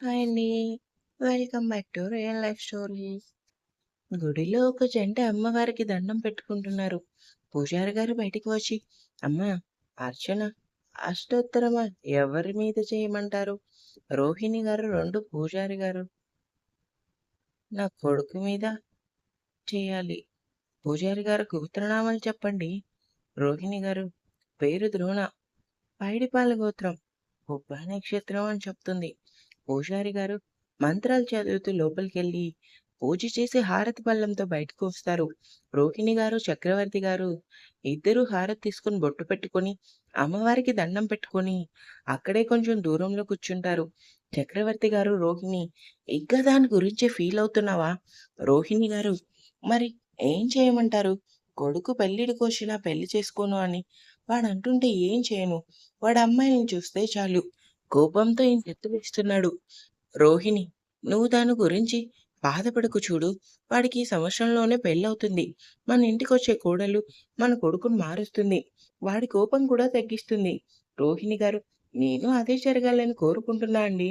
Hi అండి. Welcome back to real life stories. గుడిలో ఒక జంట అమ్మవారికి దండం పెట్టుకుంటున్నారు. పూజారి గారు బయటికి వచ్చి, అమ్మ అర్చన అష్టోత్తరమా ఎవరి మీద చేయమంటారు? రోహిణి గారు రెండు పూజారి గారు నా కొడుకు మీద చేయాలి. పూజారి గారు గోత్రనామాలు చెప్పండి. రోహిణి గారు పేరు ద్రోణ. పైడిపాల గోత్రం. ఉబ్బా నక్షత్రం అని చెప్తుంది. పూజారి గారు మంత్రాలు చదువుతూ లోపలికెళ్ళి పూజ చేసి హారతి బల్లంతో బయటకు వస్తారు. రోహిణి గారు, చక్రవర్తి గారు ఇద్దరూ హారతి తీసుకొని బొట్టు పెట్టుకొని అమ్మవారికి దండం పెట్టుకొని అక్కడే కొంచెం దూరంలో కూర్చుంటారు. చక్రవర్తి గారు రోహిణి ఇంకా దాని గురించే ఫీల్ అవుతున్నావా? రోహిణి గారు మరి ఏం చేయమంటారు? కొడుకు పెళ్ళిడికొచ్చినా పెళ్ళి చేసుకోను అని వాడంటుంటే ఏం చేయను? వాడు అమ్మాయిని చూస్తే చాలు కోపంతో ఇంకెత్తులేస్తున్నాడు. రోహిణి నువ్వు దాని గురించి బాధపడకు చూడు. వాడికి ఈ సంవత్సరంలోనే పెళ్ళవుతుంది. మన ఇంటికొచ్చే కోడలు మన కొడుకుని మారుస్తుంది. వాడి కోపం కూడా తగ్గిస్తుంది. రోహిణి గారు నేను అదే జరగాలని కోరుకుంటున్నా అండి.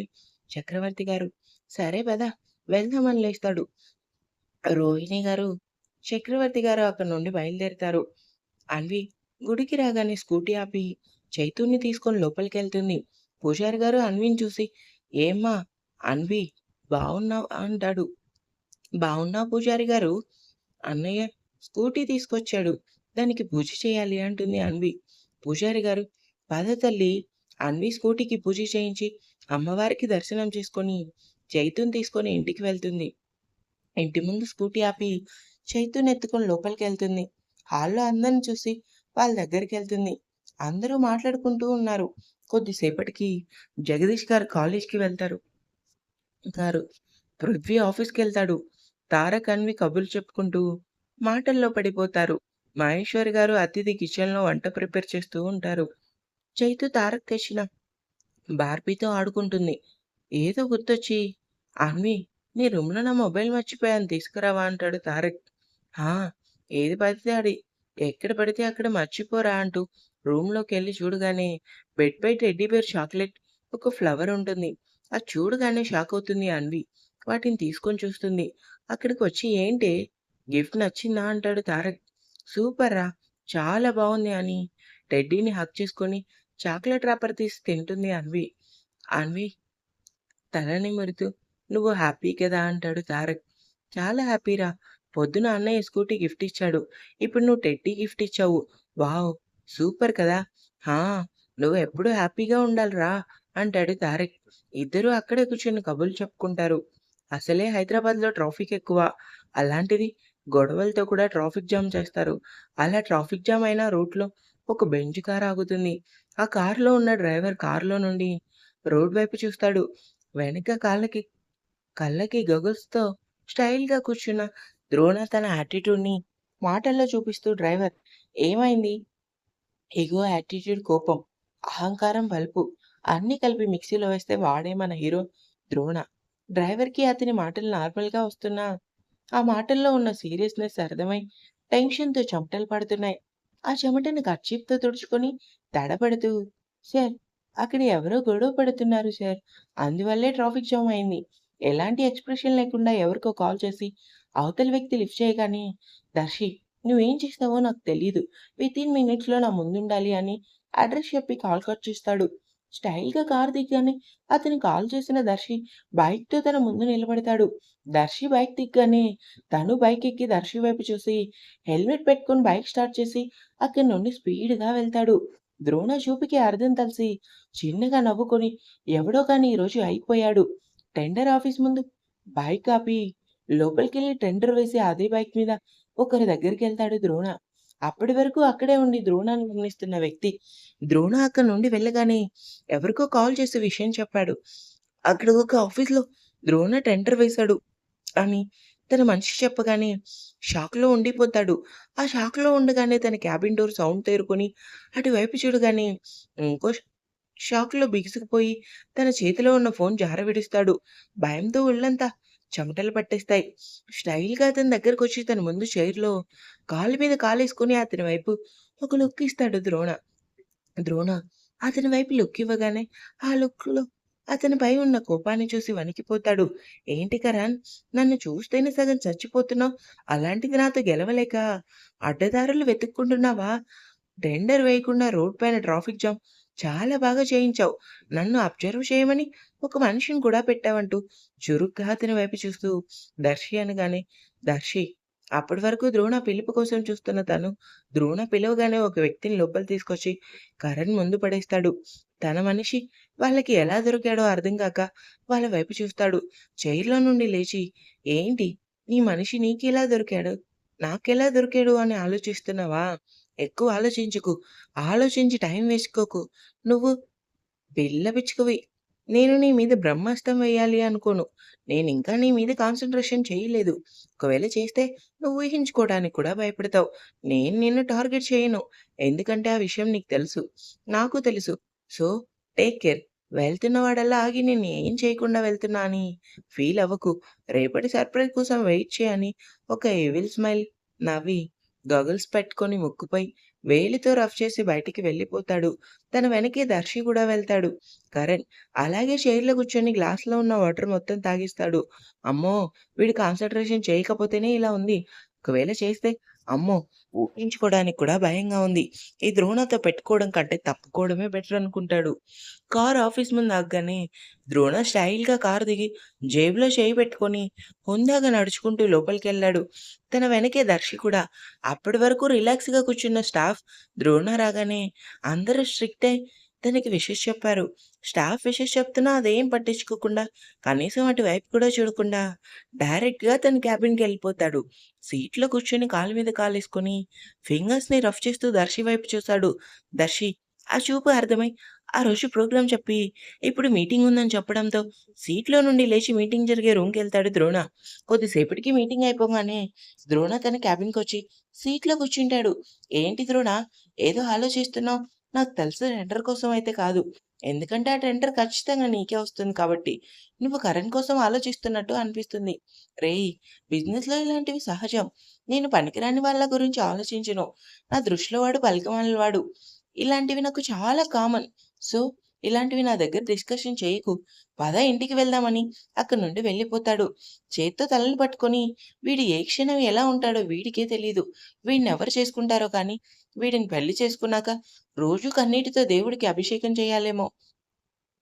చక్రవర్తి గారు సరే పద వెళ్దామని లేస్తాడు. రోహిణి గారు, చక్రవర్తి గారు అక్కడి నుండి బయలుదేరుతారు. అన్వి గుడికి రాగానే స్కూటీ ఆపి చైతూని తీసుకొని లోపలికి వెళ్తుంది పూజారి గారు అన్విని చూసి ఏమ్మా అన్వి బాగున్నావు అంటాడు. బాగున్నా పూజారి గారు. అన్నయ్య స్కూటీ తీసుకొచ్చాడు. దానికి పూజ చేయాలి అంటుంది అన్వి. పూజారి గారు పద తల్లి అన్వి స్కూటీకి పూజ చేయించి అమ్మవారికి దర్శనం చేసుకొని చైతూని తీసుకొని ఇంటికి వెళ్తుంది. ఇంటి ముందు స్కూటీ ఆపి చైతుని ఎత్తుకొని లోపలికి వెళ్తుంది హాల్‌లో అందరిని చూసి వాళ్ళ దగ్గరికి వెళ్తుంది అందరూ మాట్లాడుకుంటూ ఉన్నారు. కొద్దిసేపటికి జగదీష్ గారు కాలేజ్‌కి వెళ్తారు. గారు పృథ్వీ ఆఫీస్కి వెళ్తాడు తారక్, అన్వి కబుర్లు చెప్పుకుంటూ మాటల్లో పడిపోతారు. మహేశ్వరి గారు అతిథి కిచెన్‌లో వంట ప్రిపేర్ చేస్తూ ఉంటారు. చైతు తారక్ తెచ్చిన బార్బీతో ఆడుకుంటుంది. ఏదో గుర్తొచ్చి అన్వి నీ రూమ్‌లో నా మొబైల్ మర్చిపోయాను తీసుకురావా అంటాడు తారక్. ఏది పడితే ఆడి ఎక్కడ పడితే అక్కడ మర్చిపోరా అంటూ రూమ్లోకి వెళ్ళి చూడగానే బెడ్ బెడ్‌పై టెడ్డీ బేర్ చాక్లెట్, ఒక ఫ్లవర్ ఉంటుంది. అది చూడగానే షాక్ అవుతుంది అన్వి. వాటిని తీసుకొని చూస్తుంది. అక్కడికి వచ్చి ఏంటి గిఫ్ట్ నచ్చిందా అంటాడు తారక్. సూపర్ రా! చాలా బాగుంది అని టెడ్డీని హక్ చేసుకొని చాక్లెట్ రాపర్ తీసి తింటుంది అన్వి. అన్వి తలని మురుతూ నువ్వు హ్యాపీ కదా అంటాడు తారక్. చాలా హ్యాపీరా. పొద్దున అన్నయ్య స్కూటీ గిఫ్ట్ ఇచ్చాడు. ఇప్పుడు నువ్వు టెడ్డీ గిఫ్ట్ ఇచ్చావు. వావ్! సూపర్ కదా! హా! నువ్వు ఎప్పుడు హ్యాపీగా ఉండాలిరా అంటాడు తారక్. ఇద్దరూ అక్కడే కూర్చొని కబుర్లు చెప్పుకుంటారు. అసలే హైదరాబాద్‌లో ట్రాఫిక్ ఎక్కువ. అలాంటిది గొడవలతో కూడా ట్రాఫిక్ జామ్ చేస్తారు. అలా ట్రాఫిక్ జామ్ అయిన రూట్‌లో ఒక బెంజ్ కార్ ఆగుతుంది. ఆ కారులో ఉన్న డ్రైవర్ కారులో నుండి రోడ్ వైపు చూస్తాడు. వెనక కాళ్ళకి కళ్ళకి గగుల్స్‌తో స్టైల్‌గా కూర్చున్న ద్రోణ తన యాటిట్యూడ్‌ని మాటల్లో చూపిస్తూ డ్రైవర్ ఏమైంది? ఎగో యాటిట్యూడ్ కోపం, అహంకారం బలుపు అన్నీ కలిపి మిక్సీలో వేస్తే వాడే మన హీరో ద్రోణ. డ్రైవర్‌కి అతని మాటలు నార్మల్‌గా వస్తున్నా ఆ మాటల్లో ఉన్న సీరియస్‌నెస్ అర్థమై టెన్షన్‌తో చెమటలు పడుతున్నాయి. ఆ చెమటను కర్చీప్తో తుడుచుకొని తడబడుతూ సార్ అక్కడ ఎవరో గొడవ పడుతున్నారు సార్. అందువల్లే ట్రాఫిక్ జామ్ అయింది. ఎలాంటి ఎక్స్‌ప్రెషన్ లేకుండా ఎవరికో కాల్ చేసి అవతలి వ్యక్తి లిఫ్ట్ చేయగానే దర్శి నువ్వేం చేస్తావో నాకు తెలీదు. వితిన్ మినిట్స్‌లో నా ముందుండాలి అని అడ్రస్ చెప్పి కాల్ కట్ చేస్తాడు. స్టైల్‌గా కారు దిగ్గానే అతను కాల్ చేసిన దర్శి బైక్‌తో తన ముందు నిలబడతాడు. దర్శి బైక్ దిగ్గానే తను బైక్ ఎక్కి దర్శి వైపు చూసి హెల్మెట్ పెట్టుకొని బైక్ స్టార్ట్ చేసి అక్కడి నుండి స్పీడ్‌గా వెళ్తాడు. ద్రోణ చూపుకి అర్థం తెలిసి చిన్నగా నవ్వుకొని ఎవడో కానీ ఈరోజు అయిపోయాడు. టెండర్ ఆఫీస్ ముందు బైక్ ఆపి లోపలికెళ్ళి టెండర్ వేసి అదే బైక్ మీద ఒకరి దగ్గరికి వెళ్తాడు ద్రోణ. అప్పటి వరకు అక్కడే ఉండి ద్రోణాన్ని గమనిస్తున్న వ్యక్తి ద్రోణ అక్కడి నుండి వెళ్ళగానే ఎవరికో కాల్ చేసి విషయం చెప్పాడు. అక్కడ ఒక ఆఫీస్‌లో ద్రోణ టెంటర్ వేశాడు అని తన మనిషి చెప్పగానే షాక్‌లో ఉండిపోతాడు. ఆ షాక్‌లో ఉండగానే తన క్యాబిన్ డోర్ సౌండ్ తేరుకొని అటువైపు చూడగానే ఇంకో షాక్‌లో బిగుసుకుపోయి తన చేతిలో ఉన్న ఫోన్ జార విడుస్తాడు భయంతో ఒళ్ళంతా చెమటలు పట్టేస్తాయి. స్టైల్‌గా అతని దగ్గరకొచ్చి తన ముందు చైర్‌లో కాలు మీద కాలేసుకుని అతని వైపు ఒక లుక్ ఇస్తాడు ద్రోణ. ద్రోణ అతని వైపు లుక్ ఇవ్వగానే ఆ లుక్‌లో అతనిపై ఉన్న కోపాన్ని చూసి వణికిపోతాడు. ఏంటి కరణ్! నన్ను చూస్తేనే సగం చచ్చిపోతున్నావు. అలాంటిది నాతో గెలవలేక అడ్డదారులు వెతుక్కుంటున్నావా? టెండర్ వేయకుండా రోడ్ పైన ట్రాఫిక్ జామ్ చాలా బాగా చేయించావు. నన్ను అబ్జర్వ్ చేయమని ఒక మనిషిని కూడా పెట్టావంటూ చురుగ్గా అతని వైపు చూస్తూ దర్శి అనగానే దర్శి అప్పటి వరకు ద్రోణ పిలుపు కోసం చూస్తున్న తను ద్రోణ పిలవగానే ఒక వ్యక్తిని లోపల తీసుకొచ్చి కరణ్ ముందు పడేస్తాడు. తన మనిషి వాళ్ళకి ఎలా దొరికాడో అర్థం కాక వాళ్ళ వైపు చూస్తాడు. చైర్‌లో నుండి లేచి ఏంటి నీ మనిషి నీకెలా దొరికాడు? నాకెలా దొరికాడు అని ఆలోచిస్తున్నావా? ఎక్కువ ఆలోచించకు. ఆలోచించి టైం వేసుకోకు. నువ్వు పిల్ల పిచ్చుకవి. నేను నీ మీద బ్రహ్మాస్తం వేయాలి అనుకోను. నేను ఇంకా నీ మీద కాన్సన్ట్రేషన్ చేయలేదు. ఒకవేళ చేస్తే నువ్వు ఊహించుకోవడానికి కూడా భయపడతావు. నేను నిన్ను టార్గెట్ చేయను. ఎందుకంటే ఆ విషయం నీకు తెలుసు. నాకు తెలుసు. So, take care. వెళ్తున్నవాడల్లా ఆగి నేను ఏం చేయకుండా వెళ్తున్నా అని ఫీల్ అవ్వకు. రేపటి సర్ప్రైజ్ కోసం వెయిట్ చేయని ఒక ఎవిల్ స్మైల్ నవ్వి గాగుల్స్ పెట్టుకొని ముక్కుపై వేలితో రఫ్ చేసి బయటికి వెళ్ళిపోతాడు. తన వెనకే దర్శి కూడా వెళ్తాడు. కరణ్ అలాగే చైర్‌లో కూర్చొని గ్లాస్‌లో ఉన్న వాటర్ మొత్తం తాగిస్తాడు అమ్మో! వీడు కాన్సన్ట్రేషన్ చేయకపోతేనే ఇలా ఉంది. ఒకవేళ చేస్తే అమ్మో! ఊహించుకోవడానికి కూడా భయంగా ఉంది. ఈ ద్రోణతో పెట్టుకోవడం కంటే తప్పుకోవడమే బెటర్ అనుకుంటాడు. కార్ ఆఫీస్ ముందు ఆగగానే ద్రోణ స్టైల్‌గా కారు దిగి జేబులో చేయి పెట్టుకొని హుందాగా నడుచుకుంటూ లోపలికి వెళ్ళాడు తన వెనకే దర్శి కూడా. అప్పటి వరకు రిలాక్స్‌గా కూర్చున్న స్టాఫ్ ద్రోణ రాగానే అందరూ స్ట్రిక్ట్ అయి తనకి విషెస్ చెప్పారు. స్టాఫ్ విషెస్ చెప్తున్నా అదేం పట్టించుకోకుండా కనీసం అటువైపు కూడా చూడకుండా డైరెక్ట్‌గా తన క్యాబిన్కి వెళ్ళిపోతాడు సీట్‌లో కూర్చొని కాలు మీద కాలేసుకొని ఫింగర్స్‌ని రఫ్ చేస్తూ దర్శి వైపు చూశాడు దర్శి ఆ చూపు అర్థమై ఆ రోజు ప్రోగ్రామ్ చెప్పి ఇప్పుడు మీటింగ్ ఉందని చెప్పడంతో సీట్‌లో నుండి లేచి మీటింగ్ జరిగే రూమ్కి వెళ్తాడు ద్రోణ. కొద్దిసేపటికి మీటింగ్ అయిపోగానే ద్రోణ తన క్యాబిన్కి వచ్చి సీట్‌లో కూర్చుంటాడు. ఏంటి ద్రోణ ఏదో ఆలోచిస్తున్నావు? నాకు తెలుసు టెండర్ కోసం అయితే కాదు. ఎందుకంటే ఆ టెండర్ ఖచ్చితంగా నీకే వస్తుంది కాబట్టి. నువ్వు కరెంట్ కోసం ఆలోచిస్తున్నట్టు అనిపిస్తుంది. రేయ్! బిజినెస్‌లో ఇలాంటివి సహజం. నేను పనికిరాని వాళ్ళ గురించి ఆలోచించను. నా దృష్టిలో వాడు పనికిమాలినవాడు. ఇలాంటివి నాకు చాలా కామన్. సో, ఇలాంటివి నా దగ్గర డిస్కషన్ చేయకు. పద ఇంటికి వెళ్దామని అక్కడి నుండి వెళ్ళిపోతాడు. చేత్తో తలని పట్టుకొని వీడు ఏ క్షణం ఎలా ఉంటాడో వీడికే తెలియదు వీడిని ఎవరు చేసుకుంటారో కానీ వీడిని పెళ్ళి చేసుకున్నాక రోజు కన్నీటితో దేవుడికి అభిషేకం చేయాలేమో!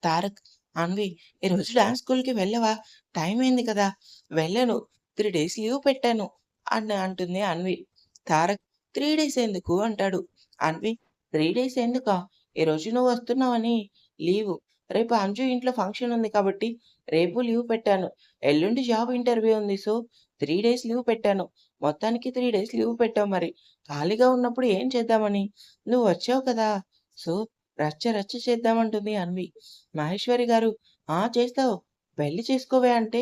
తారక్ అన్వి ఈరోజు డాన్స్ స్కూల్‌కి వెళ్ళవా? టైం అయింది కదా! వెళ్ళను. త్రీ డేస్ లీవ్ పెట్టాను అని అంటుంది అన్వి. తారక్ త్రీ డేస్ ఎందుకు అంటాడు. అన్వి త్రీ డేస్ ఎందుకా? ఈరోజు నువ్వు వస్తున్నావని లీవు. రేపు అంజు ఇంట్లో ఫంక్షన్ ఉంది కాబట్టి రేపు లీవ్ పెట్టాను. ఎల్లుండి జాబ్ ఇంటర్వ్యూ ఉంది. సో, త్రీ డేస్ లీవ్ పెట్టాను. మొత్తానికి త్రీ డేస్ లీవ్ పెట్టావు మరి. ఖాళీగా ఉన్నప్పుడు ఏం చేద్దామని? నువ్వు వచ్చావు కదా! సో, రచ్చ రచ్చ చేద్దామంటుంది అన్వి. మహేశ్వరి గారు ఆ! చేస్తావు. పెళ్ళి చేసుకోవే అంటే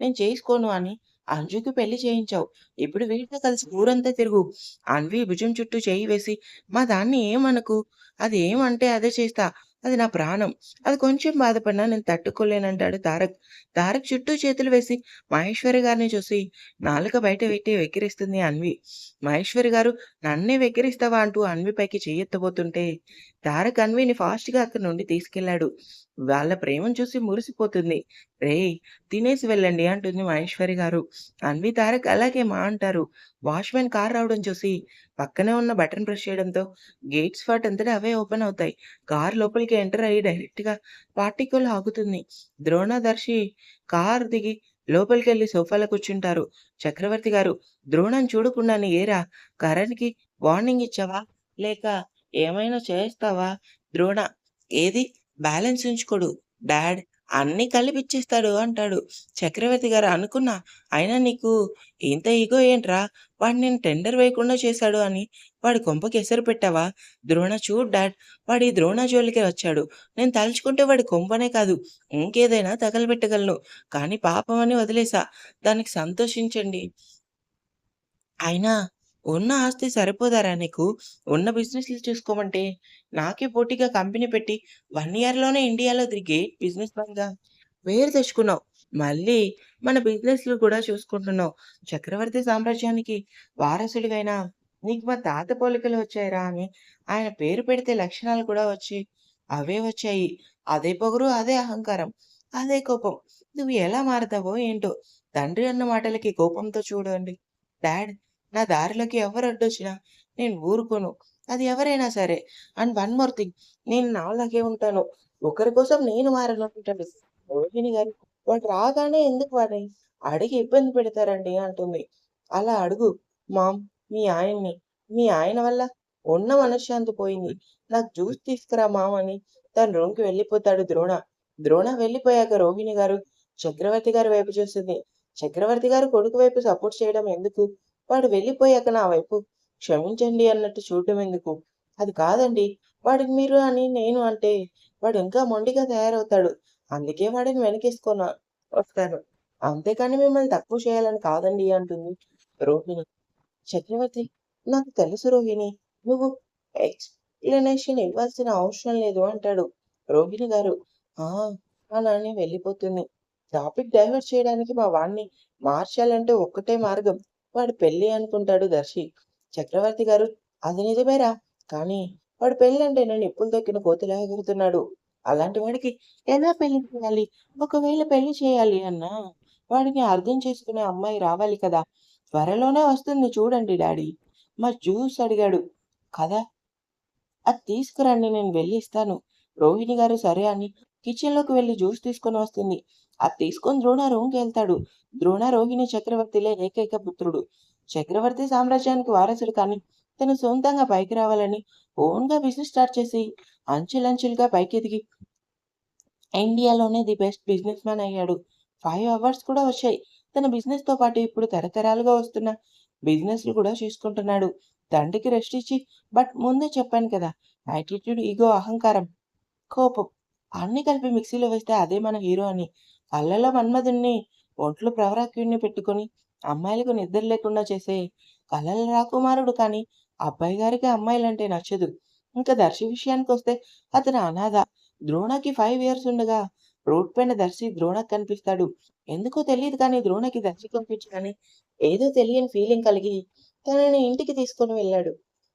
నేను చేసుకోను అని అంజుకి పెళ్ళి చేయించావు. ఇప్పుడు వీటితో కలిసి ఊరంతా తిరుగు. అన్వి భుజం చుట్టూ చేయి వేసి మా దాన్ని ఏమనకు. అది ఏమంటే అదే చేస్తా. అది నా ప్రాణం. అది కొంచెం బాధపడినా నేను తట్టుకోలేనంటాడు తారక్. తారక్ చుట్టూ చేతులు వేసి మహేశ్వరి గారిని చూసి నాలుక బయట పెట్టి వెక్కిరిస్తుంది అన్వి. మహేశ్వరి గారు నన్నే వెక్కిరిస్తావా అంటూ అన్వి పైకి చెయ్యెత్తబోతుంటే తారక్ అన్విని ఫాస్ట్‌గా అక్కడి నుండి తీసుకెళ్ళాడు. వాళ్ళ ప్రేమను చూసి మురిసిపోతుంది. రేయ్! తినేసి వెళ్ళండి అంటుంది మహేశ్వరి గారు. అన్వి, తారక్ అలాగే మా అంటారు. వాచ్‌మెన్ కార్ రావడం చూసి పక్కనే ఉన్న బటన్ ప్రెస్ చేయడంతో గేట్స్ వాటంతట అవే ఓపెన్ అవుతాయి. కార్ లోపలికి ఎంటర్ అయ్యి డైరెక్ట్‌గా పార్టికల్ ఆగుతుంది. ద్రోణ, దర్శి దిగి దిగి లోపలికెళ్ళి సోఫాలో కూర్చుంటారు. చక్రవర్తి గారు ద్రోణం చూడకుండానే ఏరా కరణ్‌కి వార్నింగ్ ఇచ్చావా? లేక ఏమైనా చేస్తావా? ద్రోణ ఏది బ్యాలెన్స్ ఉంచుకోడు. డాడ్ అన్నీ కలిపిచ్చేస్తాడు అంటాడు. చక్రవర్తి గారు అనుకున్నా. అయినా నీకు ఇంత ఇగో ఏంట్రా? వాడు నేను టెండర్ వేయకుండా చేశాడు అని వాడి కొంపకి ఎసరు పెట్టావా? ద్రోణ చూడు డాడ్ వాడి ద్రోణ జోలికే వచ్చాడు. నేను తలుచుకుంటే వాడి కొంపనే కాదు ఇంకేదైనా తగలబెట్టగలను. కానీ పాపం అని వదిలేసా. దానికి సంతోషించండి. అయినా ఉన్న ఆస్తి సరిపోదారా నీకు? ఉన్న బిజినెస్‌లు చూసుకోమంటే నాకే పోటీగా కంపెనీ పెట్టి వన్ ఇయర్‌లోనే ఇండియాలో తిరిగే బిజినెస్ మ్యాన్‌గా వేరు తెచ్చుకున్నావు. మళ్ళీ మన బిజినెస్‌లు కూడా చూసుకుంటున్నావు. చక్రవర్తి సామ్రాజ్యానికి వారసుడిగైనా నీకు మా తాత పోలికలు వచ్చాయిరా అని ఆయన పేరు పెడితే లక్షణాలు కూడా వచ్చి అవే వచ్చాయి. అదే పొగరు అదే అహంకారం అదే కోపం నువ్వు ఎలా మారతావో ఏంటో తండ్రి అన్న మాటలకి కోపంతో చూడండి డాడ్ నా దారిలోకి ఎవరు అడ్డొచ్చినా నేను ఊరుకోను. అది ఎవరైనా సరే. And one more thing. నేను నాలాగే ఉంటాను. ఒకరి కోసం నేను మారాలనుకుంటాను. రోహిణి గారు వాడు రాగానే ఎందుకు వాడిని అడిగి ఇబ్బంది పెడతారండి అంటుంది. అలా అడుగు. మామ్ మీ ఆయన్ని. మీ ఆయన వల్ల ఉన్న మనశ్శాంతి పోయింది. నాకు జ్యూస్ తీసుకురా మామ్ అని తన రూమ్కి వెళ్ళిపోతాడు ద్రోణ. ద్రోణ వెళ్ళిపోయాక రోహిణి గారు చక్రవర్తి గారి వైపు చూస్తుంది. చక్రవర్తి గారు కొడుకు వైపు సపోర్ట్ చేయడం ఎందుకు? వాడు వెళ్ళిపోయాక నా వైపు. క్షమించండి అన్నట్టు చూడటం ఎందుకు? అది కాదండి. వాడికి మీరు అని నేను అంటే వాడు ఇంకా మొండిగా తయారవుతాడు. అందుకే వాడిని వెనకేసుకొని వస్తాను. అంతేకాని మిమ్మల్ని తక్కువ చేయాలని కాదండి అంటుంది రోహిణి. చక్రవర్తి నాకు తెలుసు రోహిణి. నువ్వు ఎక్స్ప్లెనేషన్ ఇవ్వాల్సిన అవసరం లేదు అంటాడు రోహిణి గారు. ఆ అలా వెళ్ళిపోతుంది. టాపిక్ డైవర్ట్ చేయడానికి మా వాడిని మార్చాలంటే ఒక్కటే మార్గం. వాడు పెళ్ళి అనుకుంటాడు దర్శి. చక్రవర్తి గారు అది నిజమేరా? కానీ వాడు పెళ్ళి అంటే నేను ఎప్పుడు తొక్కిన కోతిలాగా అలాంటి వాడికి ఎలా పెళ్ళి చేయాలి? ఒకవేళ పెళ్ళి చేయాలి అన్నా వాడిని అర్థం చేసుకునే అమ్మాయి రావాలి కదా. త్వరలోనే వస్తుంది చూడండి డాడీ. మా జ్యూస్ అడిగాడు. కదా అది తీసుకురండి నేను వెళ్ళి ఇస్తాను రోహిణి గారు సరే అని కిచెన్లోకి వెళ్ళి జ్యూస్ తీసుకొని వస్తుంది. అది తీసుకొని ద్రోణ వెళ్తాడు. ద్రోణారోహిణి చక్రవర్తిలే ఏకైక పుత్రుడు. చక్రవర్తి సామ్రాజ్యానికి వారసుడు కానీ తను సొంతంగా పైకి రావాలని ఓన్గా బిజినెస్ స్టార్ట్ చేసి అంచెలంచెలుగా పైకి ఎదిగి ఇండియాలోనే ది బెస్ట్ బిజినెస్ మ్యాన్ అయ్యాడు. ఫైవ్ అవర్స్ కూడా వచ్చాయి. తన బిజినెస్తో పాటు ఇప్పుడు తరతరాలుగా వస్తున్న బిజినెస్ కూడా చూసుకుంటున్నాడు. తండ్రికి రెస్ట్ ఇచ్చి బట్ ముందే చెప్పాను కదా యాటిట్యూడ్ ఈగో అహంకారం కోపం అన్ని కలిపి మిక్సీలో వేస్తే అదే మన హీరో అని. కళ్ళలో మన్మధుణ్ణి ఒంట్లో ప్రవరాక్యుణ్ణి పెట్టుకొని అమ్మాయిలకు నిద్ర లేకుండా చేసే కలల రాకుమారుడు కానీ అబ్బాయి గారికి అమ్మాయిలంటే నచ్చదు. ఇంకా దర్శి విషయానికి వస్తే అతను అనాథ. ద్రోణకి ఫైవ్ ఇయర్స్ ఉండగా రోడ్ పైన దర్శి ద్రోణకి కనిపిస్తాడు. ఎందుకో తెలియదు కానీ ద్రోణకి దర్శి కనిపించగానే ఏదో తెలియని ఫీలింగ్ కలిగి తనని ఇంటికి తీసుకొని వెళ్ళాడు.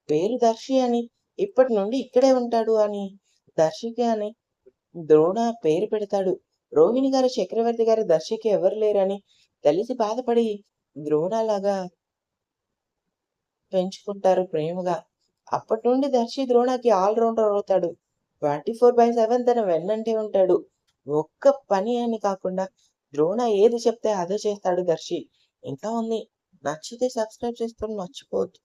పేరు దర్శి అని ఇప్పటి నుండి ఇక్కడే ఉంటాడు అని దర్శికి అని ద్రోణ పేరు పెడతాడు. రోహిణి గారు చక్రవర్తి గారు దర్శికి ఎవరు లేరని తెలిసి బాధపడి ద్రోణలాగా పెంచుకుంటారు ప్రేమగా. అప్పటి నుండి దర్శి ద్రోణకి ఆల్రౌండర్ అవుతాడు. ట్వంటీ ఫోర్ బై సెవెన్ తన వెన్నంటే ఉంటాడు. ఒక్క పని అని కాకుండా ద్రోణ ఏది చెప్తే అదే చేస్తాడు దర్శి. ఇంకా ఉంది. నచ్చితే సబ్స్క్రైబ్ చేసుకొని మర్చిపోవద్దు.